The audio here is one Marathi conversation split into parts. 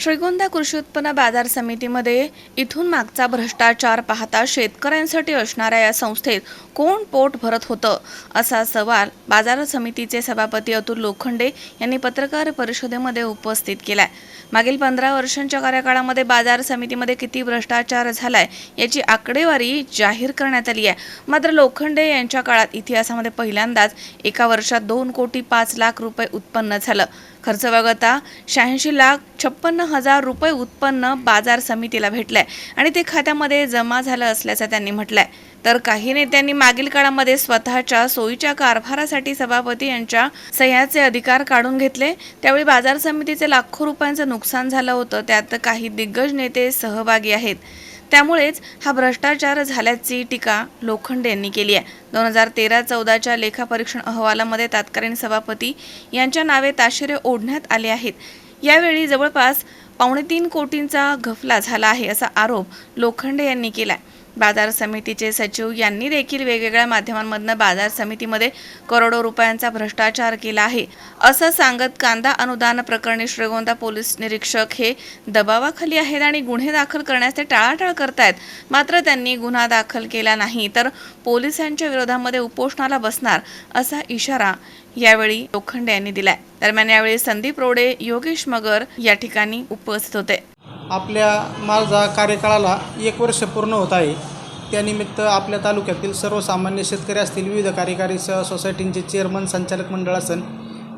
श्रीगोंदा कृषी उत्पन्न बाजार समितीमध्ये इथून मागचा भ्रष्टाचार पाहता शेतकऱ्यांसाठी असणाऱ्या या संस्थेत कोण पोट भरत होतं असा सवाल बाजार समितीचे सभापती अतुल लोखंडे यांनी पत्रकार परिषदेमध्ये उपस्थित केलाय. मागील पंधरा वर्षांच्या कार्यकाळामध्ये बाजार समितीमध्ये किती भ्रष्टाचार झालाय याची आकडेवारी जाहीर करण्यात आली आहे. मात्र लोखंडे यांच्या काळात इतिहासामध्ये पहिल्यांदाच एका वर्षात दोन कोटी पाच लाख रुपये उत्पन्न झालं. खर्च वगळता शहाऐंशी लाख छप्पन्न हजार रुपये उत्पन्न बाजार समितीला भेटलंय आणि ते खात्यामध्ये जमा झालं असल्याचं त्यांनी म्हटलंय. तर काही नेत्यांनी मागील काळामध्ये स्वतःच्या सोयीच्या कारभारासाठी सभापती यांच्या सह्याचे अधिकार काढून घेतले. त्यावेळी बाजार समितीचे लाखो रुपयांचं नुकसान झालं होतं. त्यात काही दिग्गज नेते सहभागी आहेत. त्यामुळेच हा भ्रष्टाचार झाल्याची टीका लोखंडे यांनी केली आहे. दोन हजार तेरा चौदाच्या लेखापरीक्षण अहवालामध्ये तत्कालीन सभापती यांच्या नावे ताशेरे ओढण्यात आले आहेत. यावेळी जवळपास पावणे तीन कोटींचा घफला झाला आहे असा आरोप लोखंडे यांनी केला बाजार समितीचे सचिव यांनी देखील वेगवेगळ्या माध्यमांमधनं बाजार समितीमध्ये करोडो रुपयांचा भ्रष्टाचार केला आहे. असं सांगत कांदा अनुदान प्रकरणी श्रीगोंदा पोलीस निरीक्षक हे दबावाखाली आहेत आणि गुन्हे दाखल करण्यास ते टाळाटाळ करतायत. मात्र त्यांनी गुन्हा दाखल केला नाही तर पोलिसांच्या विरोधामध्ये उपोषणाला बसणार असा इशारा यावेळी लोखंडे यांनी दिलाय. दरम्यान यावेळी संदीप रोडे योगेश मगर या ठिकाणी उपस्थित होते. आपल्या माझा कार्यकाळाला एक वर्ष पूर्ण होत आहे. त्यानिमित्त आपल्या तालुक्यातील सर्वसामान्य शेतकरी असतील विविध कार्यकारी स सोसायटींचे चेअरमन संचालक मंडळ असेल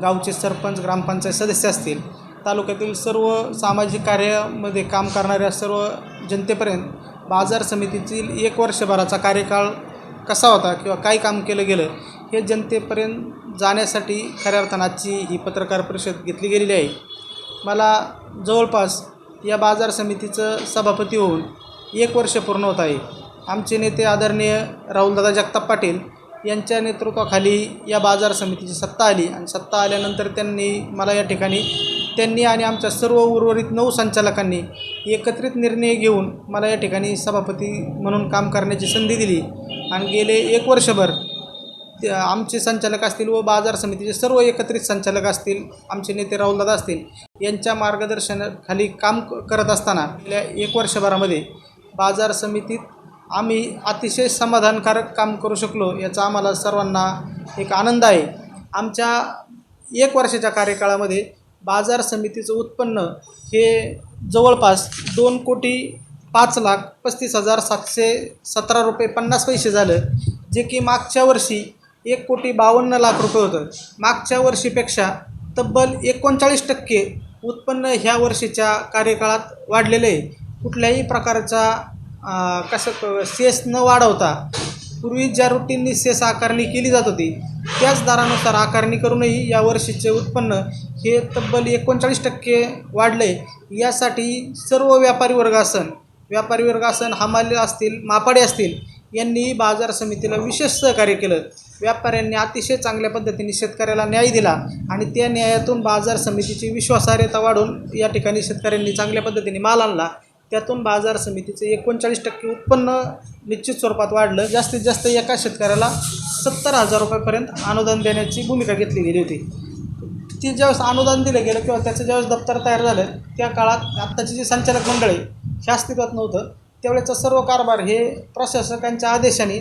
गावचे सरपंच ग्रामपंचायत सदस्य असतील तालुक्यातील सर्व सामाजिक कार्यामध्ये काम करणाऱ्या सर्व जनतेपर्यंत बाजार समितीतील एक वर्षभराचा कार्यकाळ कसा होता किंवा काय काम केलं गेलं हे जनतेपर्यंत जाण्यासाठी खऱ्या अर्थानं आजची ही पत्रकार परिषद घेतली गेलेली आहे. मला जवळपास या बाजार समितीचं सभापती होऊन एक वर्ष पूर्ण होत आहे. आमचे नेते आदरणीय राहुलदादा जगताप पाटील यांच्या नेतृत्वाखाली या बाजार समितीची सत्ता आली आणि सत्ता आल्यानंतर त्यांनी मला या ठिकाणी त्यांनी आणि आमच्या सर्व उर्वरित नऊ संचालकांनी एकत्रित निर्णय घेऊन मला या ठिकाणी सभापती म्हणून काम करण्याची संधी दिली. आणि गेले एक वर्षभर आमचे संचालक असतील व बाजार समितीचे सर्व एकत्रित संचालक असतील आमचे नेते राहुलदादा असतील यांच्या मार्गदर्शनाखाली काम क- करत असताना गेल्या एक वर्षभरामध्ये बाजार समितीत आम्ही अतिशय समाधानकारक काम करू शकलो याचा आम्हाला सर्वांना एक आनंद आहे. आमच्या एक वर्षाच्या कार्यकाळामध्ये बाजार समितीचं उत्पन्न हे जवळपास दोन कोटी पाच लाख पस्तीस हजार सातशे सतरा रुपये पन्नास पैसे झालं जे की मागच्या वर्षी एक कोटी बावन्न लाख रुपये होतं. मागच्या वर्षीपेक्षा तब्बल एकोणचाळीस टक्के उत्पन्न ह्या वर्षीच्या कार्यकाळात वाढलेलं आहे. कुठल्याही प्रकारचा कसं सेस न वाढवता पूर्वी ज्या रुटीननी सेस आकारणी केली जात होती त्याच दरानुसार आकारणी करूनही या वर्षीचे उत्पन्न हे तब्बल एकोणचाळीस टक्के वाढले यासाठी सर्व व्यापारी वर्गासन व्यापारी वर्ग असन हमाले असतील मापाडे असतील यांनी बाजार समितीला विशेष सहकार्य केलं. व्यापाऱ्यांनी अतिशय चांगल्या पद्धतीने शेतकऱ्याला न्याय दिला आणि त्या न्यायातून बाजार समितीची विश्वासार्हता वाढून या ठिकाणी शेतकऱ्यांनी चांगल्या पद्धतीने माल आणला. त्यातून बाजार समितीचे एकोणचाळीस टक्के उत्पन्न निश्चित स्वरूपात वाढलं. जास्तीत जास्त एका शेतकऱ्याला सत्तर हजार रुपयापर्यंत अनुदान देण्याची भूमिका घेतली गेली होती. ती ज्यावेळेस अनुदान दिलं गेलं किंवा त्याचं ज्यावेळेस दप्तर तयार झालं त्या काळात आत्ताची जी संचालक मंडळ आहे हे अस्तित्वात नव्हतं. त्यावेळेचा सर्व कारभार हे प्रशासकांच्या आदेशाने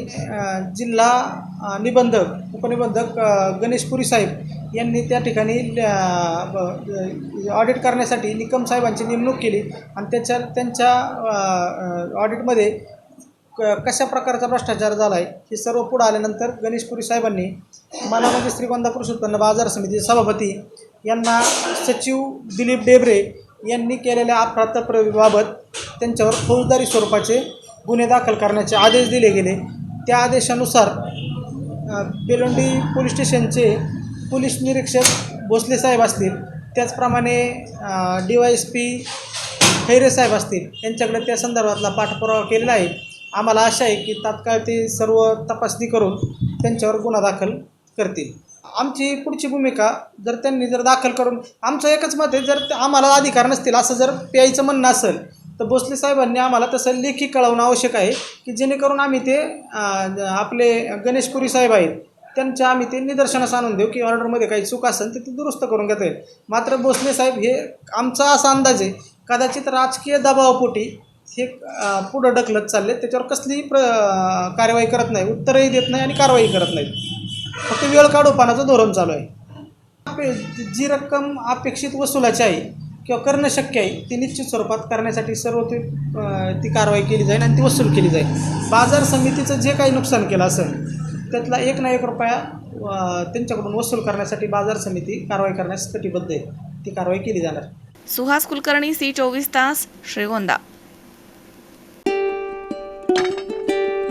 जिल्हा निबंधक उपनिबंधक गणेश पुरी साहेब यांनी त्या ठिकाणी ऑडिट करण्यासाठी निकम साहेबांची नेमणूक केली आणि त्याच्या त्यांच्या ऑडिटमध्ये क कशा प्रकारचा भ्रष्टाचार झाला आहे हे सर्व पुढं आल्यानंतर गणेशपुरी साहेबांनी मला म्हणजे श्रीगोंदा कृषी उत्पन्न बाजार समिती सभापती यांना सचिव दिलीप डेबरे यांनी केलेल्या अपराधप्रबाबत त्यांच्यावर फौजदारी स्वरूपाचे गुन्हे दाखल करण्याचे आदेश दिले गेले. त्या आदेशानुसार बेलोंडी पोलीस स्टेशनचे पोलीस निरीक्षक भोसले साहेब असतील त्याचप्रमाणे D Y S P Khaire साहेब असतील यांच्याकडे त्या संदर्भातला पाठपुरावा केलेला आहे. आम्हाला आशा आहे की तात्काळ ते सर्व तपासणी करून त्यांच्यावर गुन्हा दाखल करतील. आमची पुढची भूमिका जर त्यांनी जर दाखल करून आमचं एकच मत आहे जर आम्हाला अधिकार नसतील असं जर प्यायचं म्हणणं असेल तर भोसले साहेबांनी आम्हाला तसं लेखी कळवणं आवश्यक आहे की जेणेकरून आम्ही ते आपले गणेशपुरी साहेब आहेत त्यांच्या आम्ही ते निदर्शनास आणून देऊ की ऑर्डरमध्ये काही चूक असेल तर ते दुरुस्त करून घेता येईल. मात्र भोसले साहेब हे आमचा असा अंदाज आहे कदाचित राजकीय दबावपोटी हे पुढं ढकलत चालले त्याच्यावर कसलीही प्र कारवाई कार्यवाही करत नाही उत्तरही देत नाही आणि कारवाई करत नाही फक्त वेळ काढोपानाचं धोरण चालू आहे. जी रक्कम अपेक्षित वसुलाची आहे किंवा करणं शक्य आहे ती निश्चित स्वरूपात करण्यासाठी सर्व ते ती कारवाई केली जाईल आणि ती वसूल केली जाईल. बाजार समितीचं जे काही नुकसान केलं असेल त्यातला एक ना एक रुपया त्यांच्याकडून वसूल करण्यासाठी बाजार समिती कारवाई करण्यास कटिबद्ध आहे. ती कारवाई केली जाणार. सुहास कुलकर्णी सी चोवीस तास श्रीगोंदा.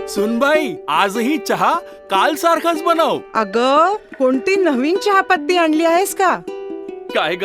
सुनबाई आजही चहा काल सारखाच बनव. अग कोणती नवीन चहापत्ती आणली आहेस का? काय ग?